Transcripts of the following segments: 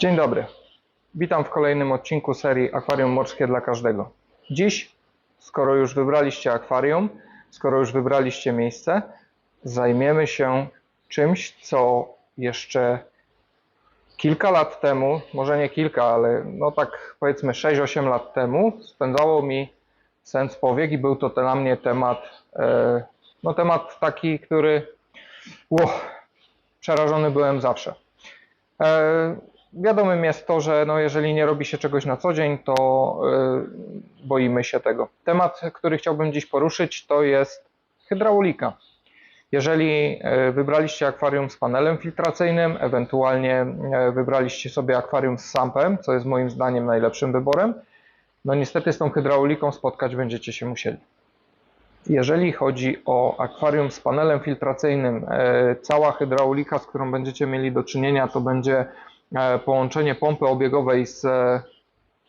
Dzień dobry. Witam w kolejnym odcinku serii Akwarium Morskie dla Każdego. Dziś, skoro już wybraliście akwarium, skoro już wybraliście miejsce, zajmiemy się czymś, co jeszcze kilka lat temu, może nie kilka, ale no tak powiedzmy 6-8 lat temu, spędzało mi sens powiek i był to dla mnie temat, e, no temat taki, który, ło, przerażony byłem zawsze. Wiadomym jest to, że no jeżeli nie robi się czegoś na co dzień, to y, boimy się tego. Temat, który chciałbym dziś poruszyć, to jest hydraulika. Jeżeli y, wybraliście akwarium z panelem filtracyjnym, ewentualnie y, wybraliście sobie akwarium z sampem, co jest moim zdaniem najlepszym wyborem, no niestety z tą hydrauliką spotkać będziecie się musieli. Jeżeli chodzi o akwarium z panelem filtracyjnym, cała hydraulika, z którą będziecie mieli do czynienia, to będzie połączenie pompy obiegowej z e,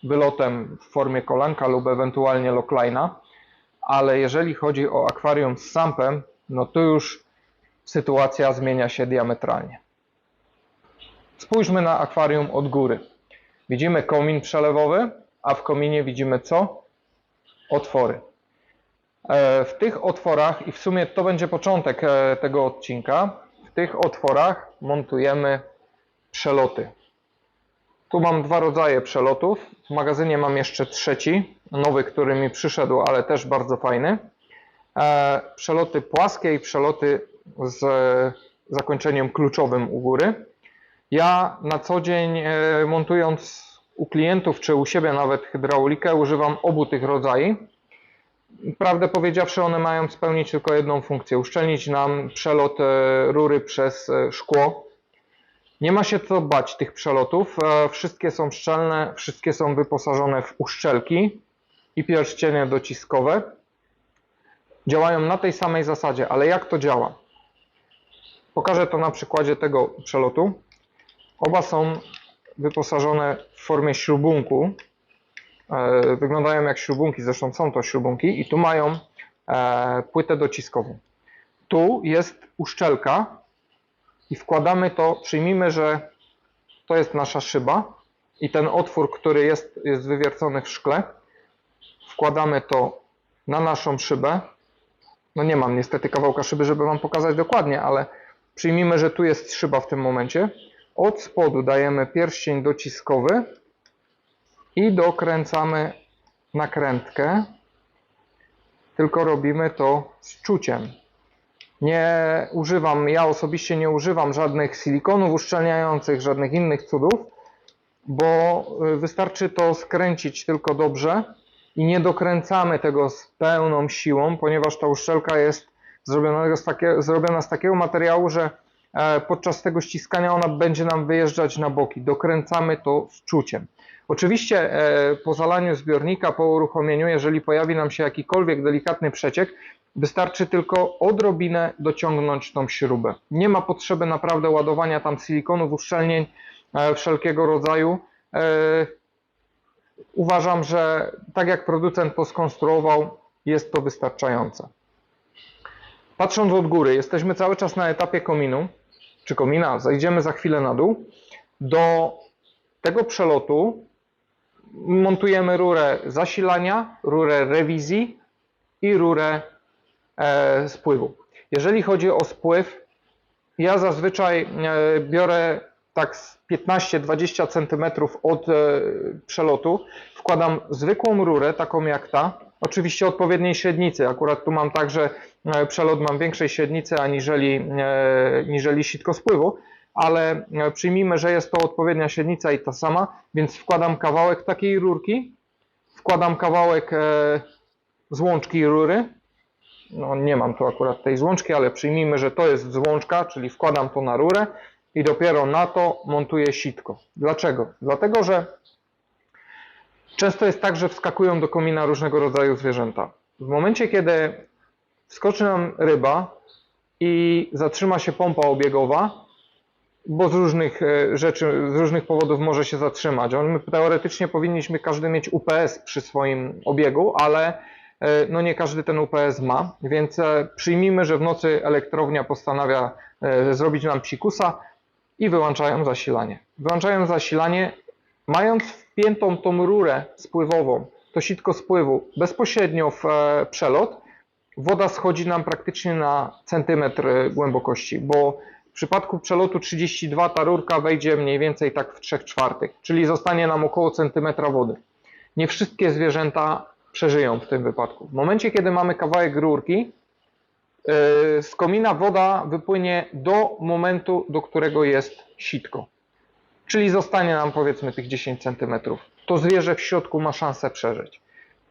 wylotem w formie kolanka lub ewentualnie lockline'a, ale jeżeli chodzi o akwarium z sampem, no to już sytuacja zmienia się diametralnie. Spójrzmy na akwarium od góry. Widzimy komin przelewowy, a w kominie widzimy co? Otwory. E, W tych otworach, i w sumie to będzie początek e, tego odcinka, w tych otworach montujemy przeloty. Tu mam dwa rodzaje przelotów. W magazynie mam jeszcze trzeci, nowy, który mi przyszedł, ale też bardzo fajny. E, Przeloty płaskie i przeloty z zakończeniem kluczowym u góry. Ja na co dzień e, montując u klientów czy u siebie nawet hydraulikę używam obu tych rodzajów. Prawdę powiedziawszy, one mają spełnić tylko jedną funkcję: uszczelnić nam przelot e, rury przez szkło. Nie ma się co bać tych przelotów. e, Wszystkie są szczelne, wszystkie są wyposażone w uszczelki i pierścienie dociskowe. Działają na tej samej zasadzie, ale jak to działa? Pokażę to na przykładzie tego przelotu. Oba są wyposażone w formie śrubunku, E, wyglądają jak śrubunki, zresztą są to śrubunki i tu mają e, płytę dociskową. Tu jest uszczelka i wkładamy to, przyjmijmy, że to jest nasza szyba i ten otwór, który jest, jest wywiercony w szkle, wkładamy to na naszą szybę. No nie mam niestety kawałka szyby, żeby Wam pokazać dokładnie, ale przyjmijmy, że tu jest szyba w tym momencie. Od spodu dajemy pierścień dociskowy i dokręcamy nakrętkę, tylko robimy to z czuciem. Nie używam, ja osobiście nie używam żadnych silikonów uszczelniających, żadnych innych cudów, bo y, wystarczy to skręcić tylko dobrze i nie dokręcamy tego z pełną siłą, ponieważ ta uszczelka jest zrobiona z, takie, zrobiona z takiego materiału, że e, podczas tego ściskania ona będzie nam wyjeżdżać na boki. Dokręcamy to z czuciem. Oczywiście e, po zalaniu zbiornika, po uruchomieniu, jeżeli pojawi nam się jakikolwiek delikatny przeciek, wystarczy tylko odrobinę dociągnąć tą śrubę. Nie ma potrzeby naprawdę ładowania tam silikonów, uszczelnień e, wszelkiego rodzaju. E, Uważam, że tak jak producent to skonstruował, jest to wystarczające. Patrząc od góry, jesteśmy cały czas na etapie kominu, czy komina, zajdziemy za chwilę na dół. Do tego przelotu montujemy rurę zasilania, rurę rewizji i rurę spływu. Jeżeli chodzi o spływ, ja zazwyczaj e, biorę tak z 15-20 cm od e, przelotu, wkładam zwykłą rurę, taką jak ta, oczywiście odpowiedniej średnicy. Akurat tu mam tak, że e, przelot mam większej średnicy aniżeli e, niżeli sitko spływu, ale e, przyjmijmy, że jest to odpowiednia średnica i ta sama, więc wkładam kawałek takiej rurki, wkładam kawałek e, złączki rury, no nie mam tu akurat tej złączki, ale przyjmijmy, że to jest złączka, czyli wkładam to na rurę i dopiero na to montuję sitko. Dlaczego? Dlatego, że często jest tak, że wskakują do komina różnego rodzaju zwierzęta. W momencie, kiedy wskoczy nam ryba i zatrzyma się pompa obiegowa, bo z różnych e, rzeczy, z różnych powodów może się zatrzymać. My teoretycznie powinniśmy każdy mieć UPS przy swoim obiegu, ale no nie każdy ten UPS ma, więc e, przyjmijmy, że w nocy elektrownia postanawia e, zrobić nam psikusa i wyłączają zasilanie. Wyłączają zasilanie, mając wpiętą tą rurę spływową, to sitko spływu bezpośrednio w e, przelot, woda schodzi nam praktycznie na centymetr e, głębokości, bo w przypadku przelotu 32 ta rurka wejdzie mniej więcej tak w 3 czwartych, czyli zostanie nam około centymetra wody. Nie wszystkie zwierzęta przeżyją w tym wypadku. W momencie, kiedy mamy kawałek rurki, yy, z komina woda wypłynie do momentu, do którego jest sitko. Czyli zostanie nam powiedzmy tych 10 cm. To zwierzę w środku ma szansę przeżyć.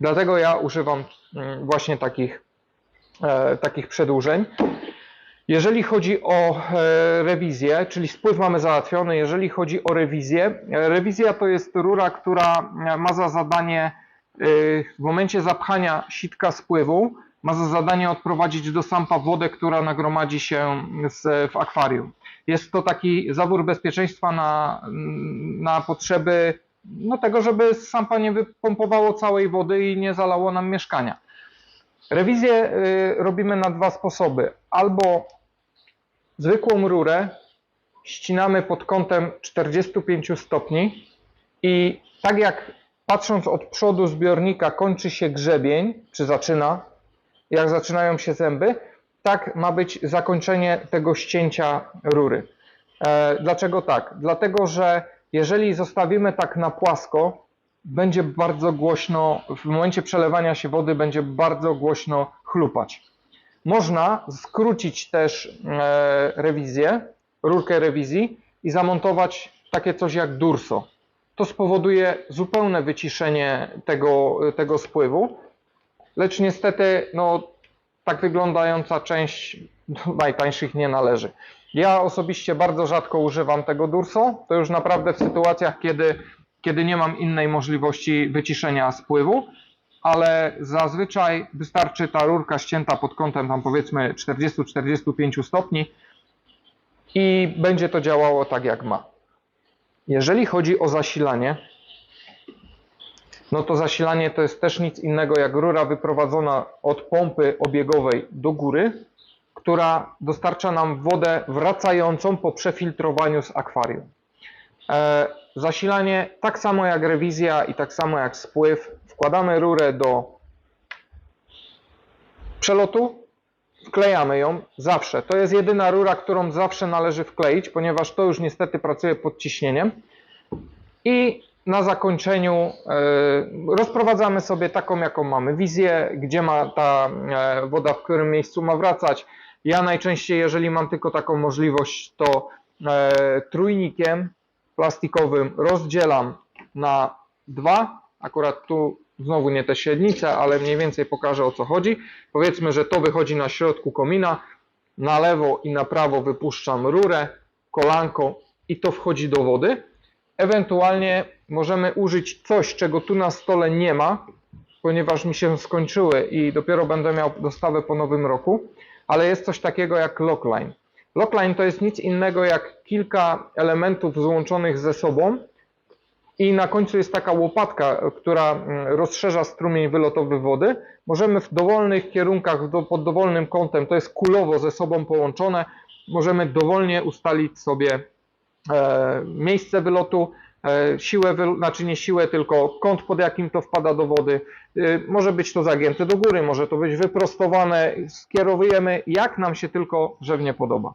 Dlatego ja używam mm, właśnie takich, e, takich przedłużeń. Jeżeli chodzi o e, rewizję, czyli spływ mamy załatwiony, jeżeli chodzi o rewizję, e, rewizja to jest rura, która ma za zadanie w momencie zapchania sitka spływu, ma za zadanie odprowadzić do sampa wodę, która nagromadzi się w akwarium. Jest to taki zawór bezpieczeństwa na, na potrzeby no, tego, żeby sampa nie wypompowało całej wody i nie zalało nam mieszkania. Rewizję y, robimy na dwa sposoby. Albo zwykłą rurę ścinamy pod kątem 45 stopni i tak jak patrząc od przodu zbiornika kończy się grzebień, czy zaczyna, jak zaczynają się zęby, tak ma być zakończenie tego ścięcia rury. E, dlaczego tak? Dlatego, że jeżeli zostawimy tak na płasko, będzie bardzo głośno, w momencie przelewania się wody będzie bardzo głośno chlupać. Można skrócić też e, rewizję, rurkę rewizji i zamontować takie coś jak durso. To spowoduje zupełne wyciszenie tego, tego spływu, lecz niestety no, tak wyglądająca część do najtańszych nie należy. Ja osobiście bardzo rzadko używam tego durso, to już naprawdę w sytuacjach, kiedy, kiedy nie mam innej możliwości wyciszenia spływu, ale zazwyczaj wystarczy ta rurka ścięta pod kątem tam powiedzmy 40-45 stopni i będzie to działało tak jak ma. Jeżeli chodzi o zasilanie, no to zasilanie to jest też nic innego jak rura wyprowadzona od pompy obiegowej do góry, która dostarcza nam wodę wracającą po przefiltrowaniu z akwarium. E, zasilanie tak samo jak rewizja i tak samo jak spływ. Wkładamy rurę do przelotu, wklejamy ją zawsze. To jest jedyna rura, którą zawsze należy wkleić, ponieważ to już niestety pracuje pod ciśnieniem. I na zakończeniu e, rozprowadzamy sobie taką, jaką mamy wizję, gdzie ma ta e, woda, w którym miejscu ma wracać. Ja najczęściej, jeżeli mam tylko taką możliwość, to e, trójnikiem plastikowym rozdzielam na dwa. Akurat tu znowu nie te średnice, ale mniej więcej pokażę o co chodzi. Powiedzmy, że to wychodzi na środku komina. Na lewo i na prawo wypuszczam rurę, kolanką i to wchodzi do wody. Ewentualnie możemy użyć coś, czego tu na stole nie ma, ponieważ mi się skończyły i dopiero będę miał dostawę po nowym roku, ale jest coś takiego jak lockline. Lockline to jest nic innego jak kilka elementów złączonych ze sobą i na końcu jest taka łopatka, która mm, rozszerza strumień wylotowy wody. Możemy w dowolnych kierunkach, pod dowolnym kątem, to jest kulowo ze sobą połączone, możemy dowolnie ustalić sobie e, miejsce wylotu, e, siłę, znaczy nie siłę, tylko kąt, pod jakim to wpada do wody. E, może być to zagięte do góry, może to być wyprostowane. Skierowujemy jak nam się tylko żywnie podoba.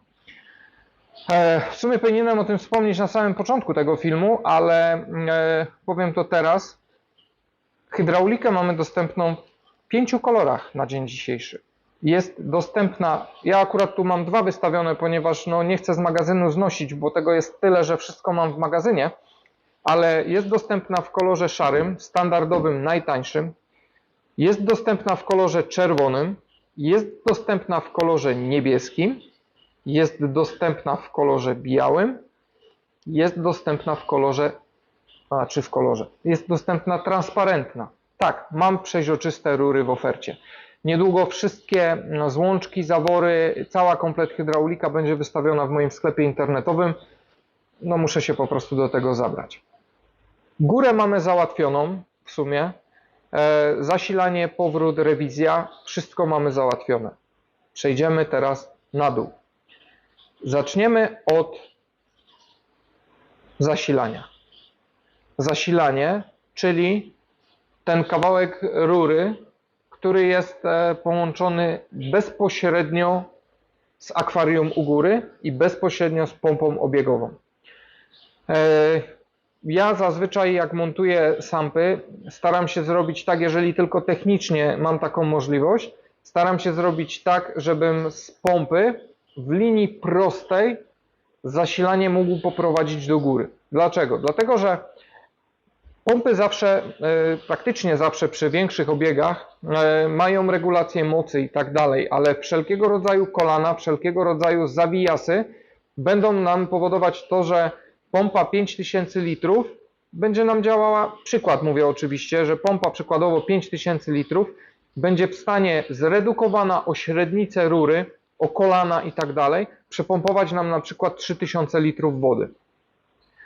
E, W sumie powinienem o tym wspomnieć na samym początku tego filmu, ale e, powiem to teraz. Hydraulikę mamy dostępną w pięciu kolorach na dzień dzisiejszy. Jest dostępna, ja akurat tu mam dwa wystawione, ponieważ no, nie chcę z magazynu znosić, bo tego jest tyle, że wszystko mam w magazynie, ale jest dostępna w kolorze szarym, standardowym, najtańszym. Jest dostępna w kolorze czerwonym, jest dostępna w kolorze niebieskim, jest dostępna w kolorze białym, jest dostępna w kolorze, a czy w kolorze, jest dostępna transparentna. Tak, mam przeźroczyste rury w ofercie. Niedługo wszystkie no, złączki, zawory, cała komplet hydraulika będzie wystawiona w moim sklepie internetowym. No muszę się po prostu do tego zabrać. Górę mamy załatwioną w sumie. E, zasilanie, powrót, rewizja, wszystko mamy załatwione. Przejdziemy teraz na dół. Zaczniemy od zasilania. Zasilanie, czyli ten kawałek rury, który jest e, połączony bezpośrednio z akwarium u góry i bezpośrednio z pompą obiegową. E, Ja zazwyczaj jak montuję sampy, staram się zrobić tak, jeżeli tylko technicznie mam taką możliwość, staram się zrobić tak, żebym z pompy w linii prostej zasilanie mógł poprowadzić do góry. Dlaczego? Dlatego, że pompy zawsze, e, praktycznie zawsze przy większych obiegach e, mają regulację mocy i tak dalej, ale wszelkiego rodzaju kolana, wszelkiego rodzaju zawijasy będą nam powodować to, że pompa 5000 litrów będzie nam działała, przykład mówię oczywiście, że pompa przykładowo 5000 litrów będzie w stanie zredukowana o średnicę rury, o kolana i tak dalej, przepompować nam na przykład 3000 litrów wody.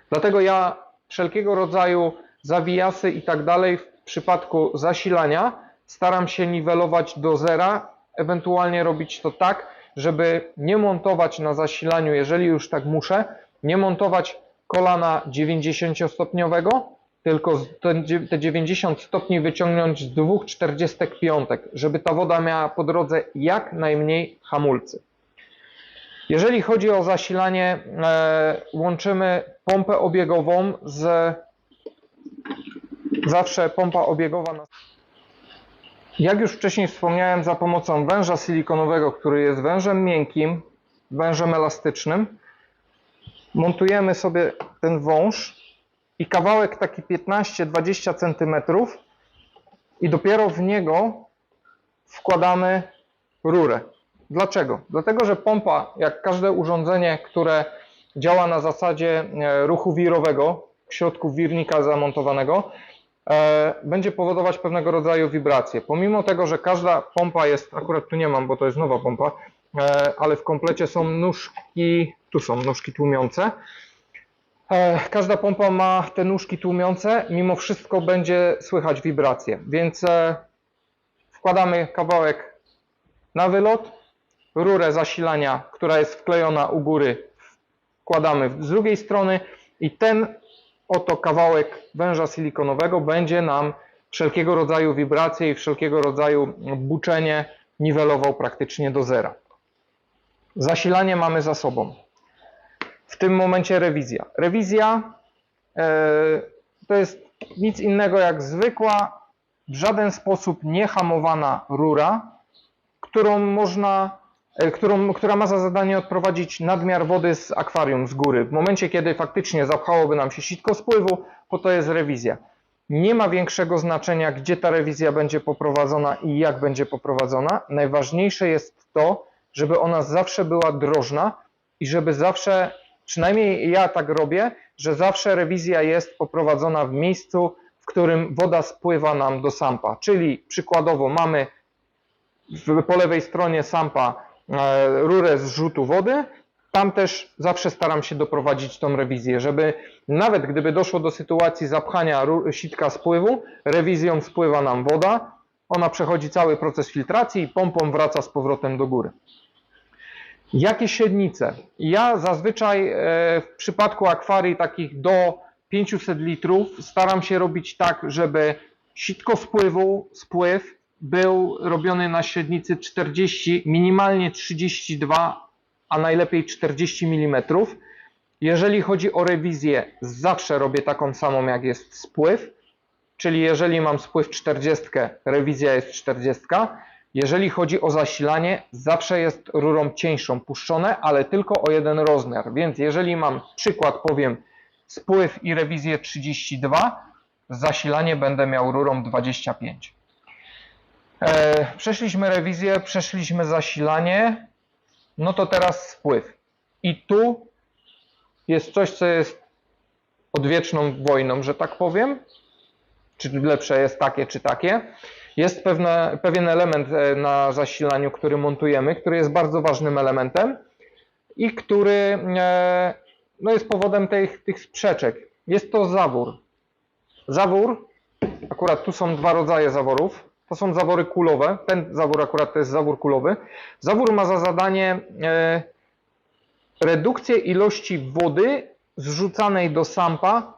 Dlatego ja wszelkiego rodzaju zawijasy i tak dalej w przypadku zasilania staram się niwelować do zera, ewentualnie robić to tak, żeby nie montować na zasilaniu, jeżeli już tak muszę, nie montować kolana 90-stopniowego, tylko te dzie- te 90 stopni wyciągnąć z dwóch 45, żeby ta woda miała po drodze jak najmniej hamulcy. Jeżeli chodzi o zasilanie, e, łączymy pompę obiegową z zawsze pompa obiegowa. Na... Jak już wcześniej wspomniałem, za pomocą węża silikonowego, który jest wężem miękkim, wężem elastycznym, montujemy sobie ten wąż i kawałek taki 15-20 cm i dopiero w niego wkładamy rurę. Dlaczego? Dlatego, że pompa, jak każde urządzenie, które działa na zasadzie e, ruchu wirowego w środku wirnika zamontowanego, e, będzie powodować pewnego rodzaju wibracje. Pomimo tego, że każda pompa jest, akurat tu nie mam, bo to jest nowa pompa, e, ale w komplecie są nóżki, tu są nóżki tłumiące. E, Każda pompa ma te nóżki tłumiące, mimo wszystko będzie słychać wibracje, więc e, wkładamy kawałek na wylot, rurę zasilania, która jest wklejona u góry, wkładamy z drugiej strony i ten oto kawałek węża silikonowego będzie nam wszelkiego rodzaju wibracje i wszelkiego rodzaju buczenie niwelował praktycznie do zera. Zasilanie mamy za sobą. Tym momencie rewizja. Rewizja e, to jest nic innego jak zwykła, w żaden sposób niehamowana rura, którą można, e, którą, która ma za zadanie odprowadzić nadmiar wody z akwarium z góry. W momencie, kiedy faktycznie zapchałoby nam się sitko spływu, po to jest rewizja. Nie ma większego znaczenia, gdzie ta rewizja będzie poprowadzona i jak będzie poprowadzona. Najważniejsze jest to, żeby ona zawsze była drożna i żeby zawsze, przynajmniej ja tak robię, że zawsze rewizja jest poprowadzona w miejscu, w którym woda spływa nam do sampa. Czyli przykładowo mamy w, po lewej stronie sampa e, rurę zrzutu wody. Tam też zawsze staram się doprowadzić tą rewizję, żeby nawet gdyby doszło do sytuacji zapchania sitka spływu, rewizją spływa nam woda, ona przechodzi cały proces filtracji i pompą wraca z powrotem do góry. Jakie średnice? Ja zazwyczaj e, w przypadku akwarii takich do 500 litrów staram się robić tak, żeby sitko spływu, spływ był robiony na średnicy 40, minimalnie 32, a najlepiej 40 mm. Jeżeli chodzi o rewizję, zawsze robię taką samą jak jest spływ, czyli jeżeli mam spływ 40, rewizja jest 40. Jeżeli chodzi o zasilanie, zawsze jest rurą cieńszą puszczone, ale tylko o jeden rozmiar. Więc jeżeli mam przykład, powiem spływ i rewizję 32, zasilanie będę miał rurą 25. E, przeszliśmy rewizję, przeszliśmy zasilanie, no to teraz spływ. I tu jest coś, co jest odwieczną wojną, że tak powiem. Czy lepsze jest takie, czy takie. Jest pewne, pewien element e, na zasilaniu, który montujemy, który jest bardzo ważnym elementem i który e, no jest powodem tych, tych sprzeczek. Jest to zawór. Zawór, akurat tu są dwa rodzaje zaworów. To są zawory kulowe. Ten zawór akurat to jest zawór kulowy. Zawór ma za zadanie e, redukcję ilości wody zrzucanej do sampa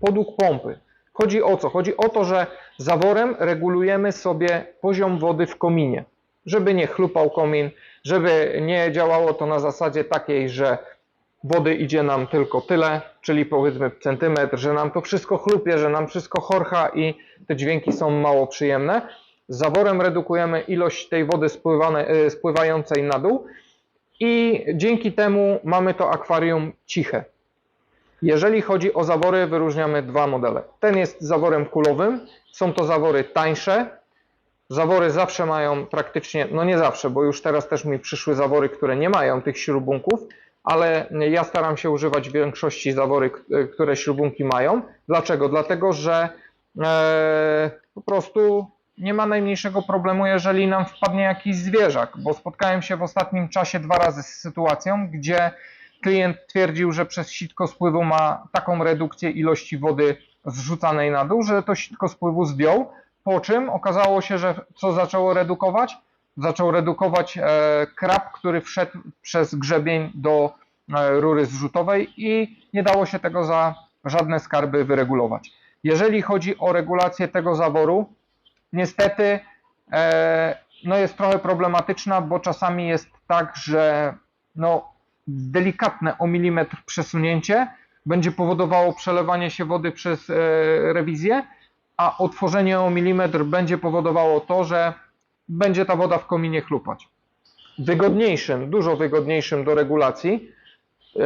podług pompy. Chodzi o co? Chodzi o to, że zaworem regulujemy sobie poziom wody w kominie, żeby nie chlupał komin, żeby nie działało to na zasadzie takiej, że wody idzie nam tylko tyle, czyli powiedzmy centymetr, że nam to wszystko chlupie, że nam wszystko chorcha i te dźwięki są mało przyjemne. Zaworem redukujemy ilość tej wody spływane, y, spływającej na dół i dzięki temu mamy to akwarium ciche. Jeżeli chodzi o zawory, wyróżniamy dwa modele. Ten jest zaworem kulowym, są to zawory tańsze. Zawory zawsze mają praktycznie, no nie zawsze, bo już teraz też mi przyszły zawory, które nie mają tych śrubunków, ale ja staram się używać w większości zawory, k- które śrubunki mają. Dlaczego? Dlatego, że e, po prostu nie ma najmniejszego problemu, jeżeli nam wpadnie jakiś zwierzak, bo spotkałem się w ostatnim czasie dwa razy z sytuacją, gdzie klient twierdził, że przez sitko spływu ma taką redukcję ilości wody zrzucanej na dół, że to sitko spływu zdjął, po czym okazało się, że co zaczęło redukować? Zaczął redukować e, krab, który wszedł przez grzebień do e, rury zrzutowej i nie dało się tego za żadne skarby wyregulować. Jeżeli chodzi o regulację tego zaworu, niestety e, no jest trochę problematyczna, bo czasami jest tak, że no, delikatne o milimetr przesunięcie będzie powodowało przelewanie się wody przez e, rewizję, a otworzenie o milimetr będzie powodowało to, że będzie ta woda w kominie chlupać. Wygodniejszym, dużo wygodniejszym do regulacji e,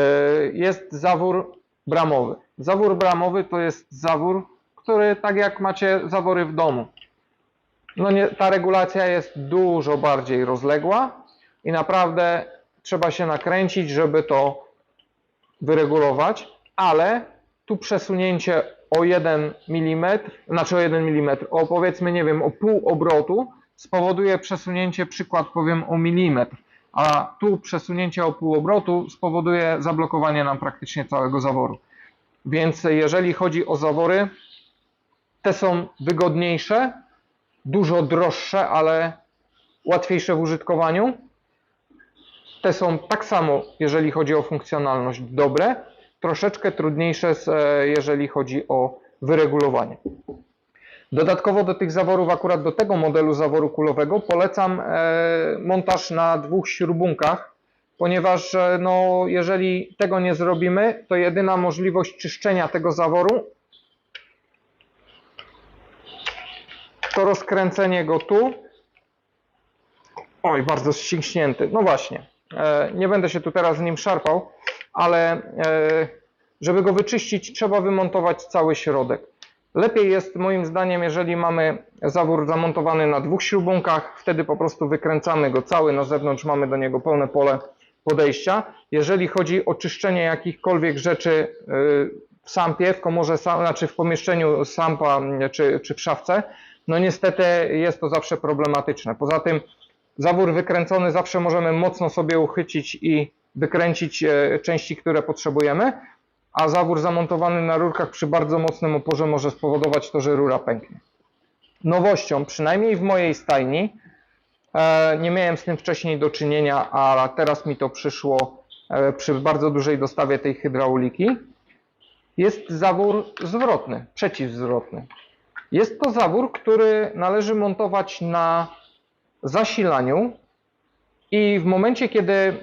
jest zawór bramowy. Zawór bramowy to jest zawór, który tak jak macie zawory w domu. No nie, ta regulacja jest dużo bardziej rozległa i naprawdę trzeba się nakręcić, żeby to wyregulować, ale tu przesunięcie o 1 mm, znaczy o 1 mm, o powiedzmy, nie wiem, o pół obrotu spowoduje przesunięcie, przykład powiem, o milimetr, a tu przesunięcie o pół obrotu spowoduje zablokowanie nam praktycznie całego zaworu. Więc jeżeli chodzi o zawory, te są wygodniejsze, dużo droższe, ale łatwiejsze w użytkowaniu. Te są tak samo, jeżeli chodzi o funkcjonalność, dobre, troszeczkę trudniejsze, e, jeżeli chodzi o wyregulowanie. Dodatkowo do tych zaworów, akurat do tego modelu zaworu kulowego, polecam e, montaż na dwóch śrubunkach, ponieważ e, no, jeżeli tego nie zrobimy, to jedyna możliwość czyszczenia tego zaworu to rozkręcenie go tu. Oj, bardzo ściśnięty. No właśnie. E, nie będę się tu teraz z nim szarpał, ale e, żeby go wyczyścić, trzeba wymontować cały środek. Lepiej jest moim zdaniem, jeżeli mamy zawór zamontowany na dwóch śrubunkach, wtedy po prostu wykręcamy go cały, na zewnątrz mamy do niego pełne pole podejścia. Jeżeli chodzi o czyszczenie jakichkolwiek rzeczy y, w sampie, w komorze, znaczy w pomieszczeniu sampa czy, czy w szafce, no niestety jest to zawsze problematyczne. Poza tym zawór wykręcony zawsze możemy mocno sobie uchycić i wykręcić e, części, które potrzebujemy, a zawór zamontowany na rurkach przy bardzo mocnym oporze może spowodować to, że rura pęknie. Nowością, przynajmniej w mojej stajni, e, nie miałem z tym wcześniej do czynienia, a teraz mi to przyszło e, przy bardzo dużej dostawie tej hydrauliki, jest zawór zwrotny, przeciwzwrotny. Jest to zawór, który należy montować na zasilaniu i w momencie, kiedy e,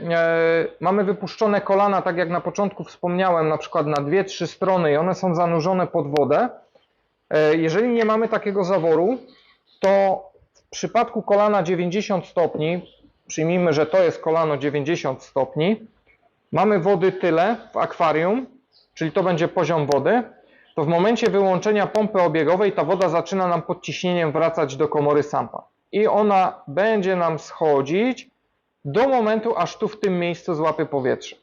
mamy wypuszczone kolana, tak jak na początku wspomniałem, na przykład na dwie, trzy strony i one są zanurzone pod wodę, e, jeżeli nie mamy takiego zaworu, to w przypadku kolana 90 stopni, przyjmijmy, że to jest kolano 90 stopni, mamy wody tyle w akwarium, czyli to będzie poziom wody, to w momencie wyłączenia pompy obiegowej ta woda zaczyna nam pod ciśnieniem wracać do komory sampa. I ona będzie nam schodzić do momentu, aż tu w tym miejscu złapie powietrze.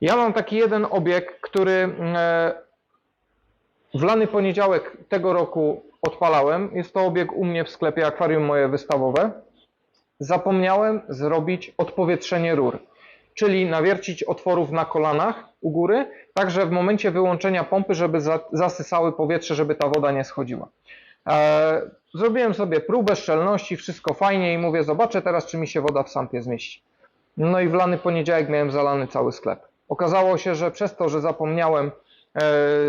Ja mam taki jeden obieg, który e, w lany poniedziałek tego roku odpalałem. Jest to obieg u mnie w sklepie akwarium moje wystawowe. Zapomniałem zrobić odpowietrzenie rur, czyli nawiercić otworów na kolanach u góry, tak że w momencie wyłączenia pompy, żeby za- zasysały powietrze, żeby ta woda nie schodziła. E, Zrobiłem sobie próbę szczelności, wszystko fajnie i mówię, zobaczę teraz, czy mi się woda w sampie zmieści. No i w lany poniedziałek miałem zalany cały sklep. Okazało się, że przez to, że zapomniałem e,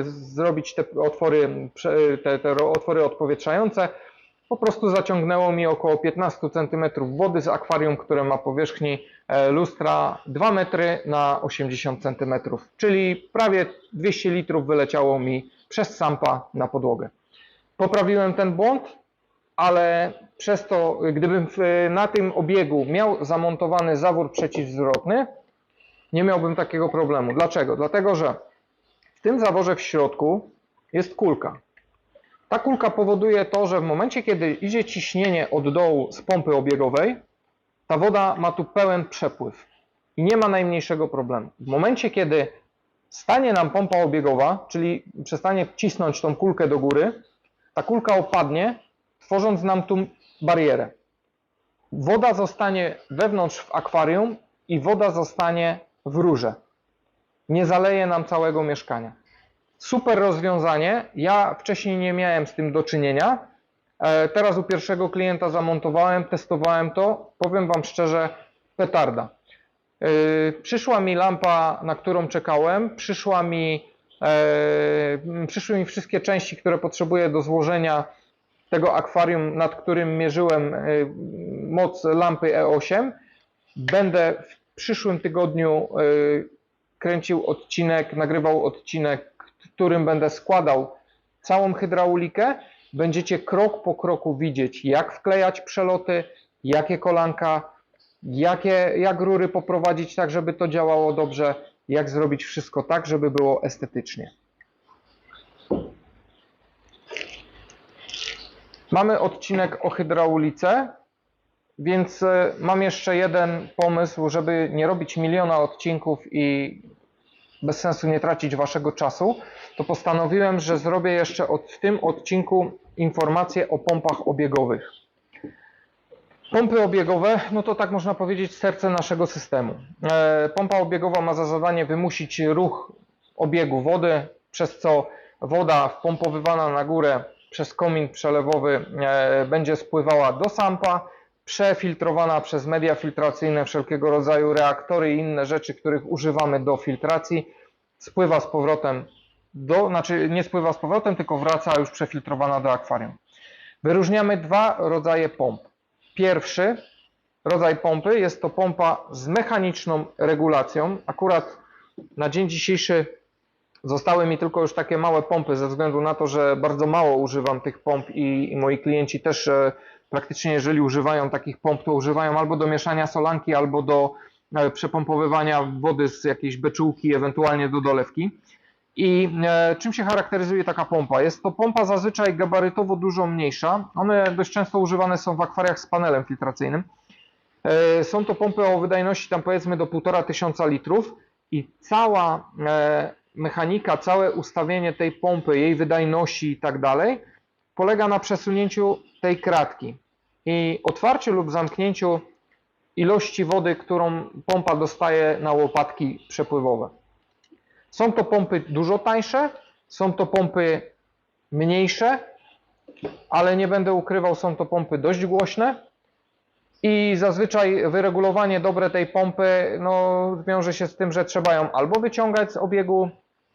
zrobić te otwory, te, te otwory odpowietrzające, po prostu zaciągnęło mi około 15 cm wody z akwarium, które ma powierzchni e, lustra 2 metry na 80 cm, czyli prawie 200 litrów wyleciało mi przez sampa na podłogę. Poprawiłem ten błąd, ale przez to, gdybym na tym obiegu miał zamontowany zawór przeciwzwrotny, nie miałbym takiego problemu. Dlaczego? Dlatego, że w tym zaworze w środku jest kulka. Ta kulka powoduje to, że w momencie, kiedy idzie ciśnienie od dołu z pompy obiegowej, ta woda ma tu pełen przepływ i nie ma najmniejszego problemu. W momencie, kiedy stanie nam pompa obiegowa, czyli przestanie cisnąć tą kulkę do góry, ta kulka opadnie, tworząc nam tu barierę. Woda zostanie wewnątrz w akwarium i woda zostanie w rurze. Nie zaleje nam całego mieszkania. Super rozwiązanie. Ja wcześniej nie miałem z tym do czynienia. E, Teraz u pierwszego klienta zamontowałem, testowałem to. Powiem Wam szczerze, petarda. E, Przyszła mi lampa, na którą czekałem. Przyszła mi, przyszły mi wszystkie części, które potrzebuję do złożenia tego akwarium, nad którym mierzyłem e, moc lampy E8. Będę w przyszłym tygodniu e, kręcił odcinek, nagrywał odcinek, którym będę składał całą hydraulikę. Będziecie krok po kroku widzieć, jak wklejać przeloty, jakie kolanka, jakie, jak rury poprowadzić tak, żeby to działało dobrze, jak zrobić wszystko tak, żeby było estetycznie. Mamy odcinek o hydraulice, więc e, mam jeszcze jeden pomysł, żeby nie robić miliona odcinków i bez sensu nie tracić waszego czasu, to postanowiłem, że zrobię jeszcze od, w tym odcinku informacje o pompach obiegowych. Pompy obiegowe, no to tak można powiedzieć serce naszego systemu. E, Pompa obiegowa ma za zadanie wymusić ruch obiegu wody, przez co woda wpompowywana na górę przez komin przelewowy e, będzie spływała do sampa, przefiltrowana przez media filtracyjne, wszelkiego rodzaju reaktory i inne rzeczy, których używamy do filtracji, spływa z powrotem do, znaczy nie spływa z powrotem, tylko wraca już przefiltrowana do akwarium. Wyróżniamy dwa rodzaje pomp. Pierwszy rodzaj pompy jest to pompa z mechaniczną regulacją. Akurat na dzień dzisiejszy zostały mi tylko już takie małe pompy ze względu na to, że bardzo mało używam tych pomp i, i moi klienci też e, praktycznie jeżeli używają takich pomp, to używają albo do mieszania solanki, albo do e, przepompowywania wody z jakiejś beczułki, ewentualnie do dolewki. I e, czym się charakteryzuje taka pompa? Jest to pompa zazwyczaj gabarytowo dużo mniejsza. One dość często używane są w akwariach z panelem filtracyjnym. E, Są to pompy o wydajności tam powiedzmy do 1,5 litrów i cała e, mechanika, całe ustawienie tej pompy, jej wydajności i tak dalej polega na przesunięciu tej kratki i otwarciu lub zamknięciu ilości wody, którą pompa dostaje na łopatki przepływowe. Są to pompy dużo tańsze, są to pompy mniejsze, ale nie będę ukrywał, są to pompy dość głośne i zazwyczaj wyregulowanie dobre tej pompy no, wiąże się z tym, że trzeba ją albo wyciągać z obiegu,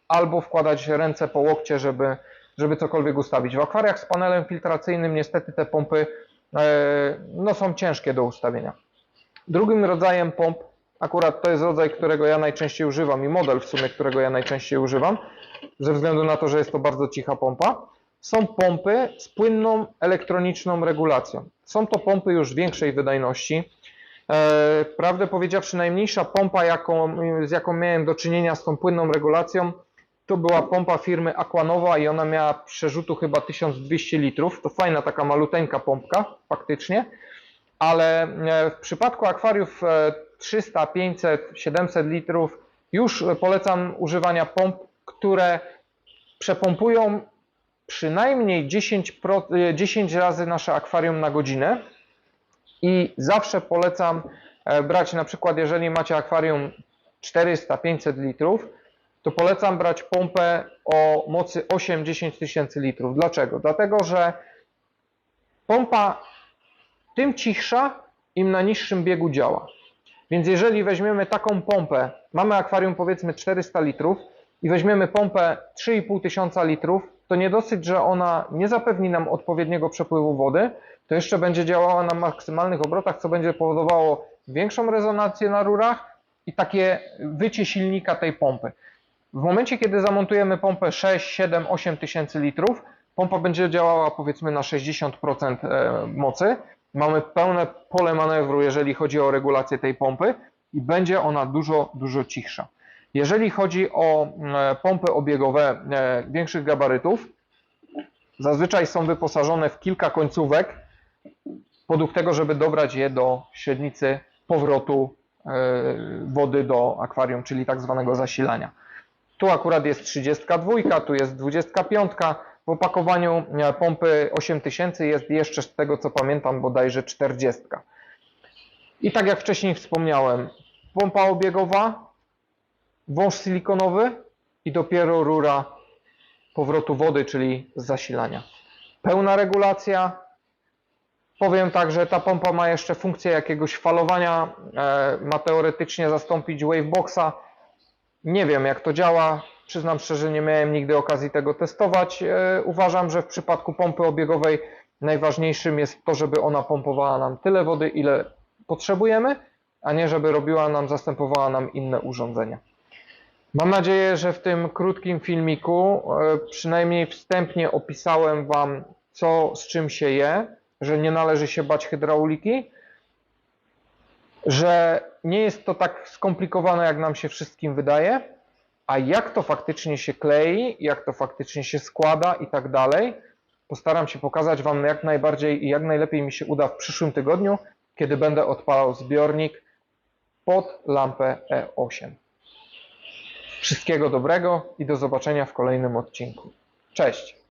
albo wkładać ręce po łokcie, żeby, żeby cokolwiek ustawić. W akwariach z panelem filtracyjnym niestety te pompy e, no, są ciężkie do ustawienia. Drugim rodzajem pomp, akurat to jest rodzaj, którego ja najczęściej używam i model w sumie, którego ja najczęściej używam, ze względu na to, że jest to bardzo cicha pompa, są pompy z płynną elektroniczną regulacją. Są to pompy już większej wydajności. E, prawdę powiedziawszy, najmniejsza pompa, jaką, z jaką miałem do czynienia z tą płynną regulacją, to była pompa firmy Aquanova i ona miała przerzutu chyba 1200 litrów. To fajna taka maluteńka pompka, faktycznie ale e, w przypadku akwariów e, 300, 500, 700 litrów już polecam używania pomp, które przepompują przynajmniej 10, pro, e, 10 razy nasze akwarium na godzinę i zawsze polecam e, brać na przykład jeżeli macie akwarium 400-500 litrów, to polecam brać pompę o mocy 8-10 tysięcy litrów. Dlaczego? Dlatego, że pompa tym cichsza, im na niższym biegu działa. Więc jeżeli weźmiemy taką pompę mamy akwarium powiedzmy 400 litrów i weźmiemy pompę 3,5 tysiąca litrów, to nie dosyć, że ona nie zapewni nam odpowiedniego przepływu wody, to jeszcze będzie działała na maksymalnych obrotach, co będzie powodowało większą rezonancję na rurach i takie wycie silnika tej pompy. W momencie, kiedy zamontujemy pompę 6, 7, 8 tysięcy litrów, pompa będzie działała powiedzmy na 60% e, mocy. Mamy pełne pole manewru, jeżeli chodzi o regulację tej pompy i będzie ona dużo, dużo cichsza. Jeżeli chodzi o e, pompy obiegowe e, większych gabarytów, zazwyczaj są wyposażone w kilka końcówek, podług tego, żeby dobrać je do średnicy powrotu e, wody do akwarium, czyli tak zwanego zasilania. Tu akurat jest 32, tu jest 25. W opakowaniu e, pompy 8000 jest jeszcze z tego co pamiętam bodajże 40. I tak jak wcześniej wspomniałem, pompa obiegowa, wąż silikonowy i dopiero rura powrotu wody, czyli zasilania. Pełna regulacja. Powiem tak, że ta pompa ma jeszcze funkcję jakiegoś falowania, e, ma teoretycznie zastąpić waveboxa. Nie wiem jak to działa. Przyznam szczerze, nie miałem nigdy okazji tego testować. E, Uważam, że w przypadku pompy obiegowej najważniejszym jest to, żeby ona pompowała nam tyle wody, ile potrzebujemy, a nie żeby robiła nam, zastępowała nam inne urządzenia. Mam nadzieję, że w tym krótkim filmiku e, przynajmniej wstępnie opisałem Wam, co z czym się je, że nie należy się bać hydrauliki, że nie jest to tak skomplikowane, jak nam się wszystkim wydaje, a jak to faktycznie się klei, jak to faktycznie się składa i tak dalej, postaram się pokazać Wam jak najbardziej i jak najlepiej mi się uda w przyszłym tygodniu, kiedy będę odpalał zbiornik pod lampę E8. Wszystkiego dobrego i do zobaczenia w kolejnym odcinku. Cześć!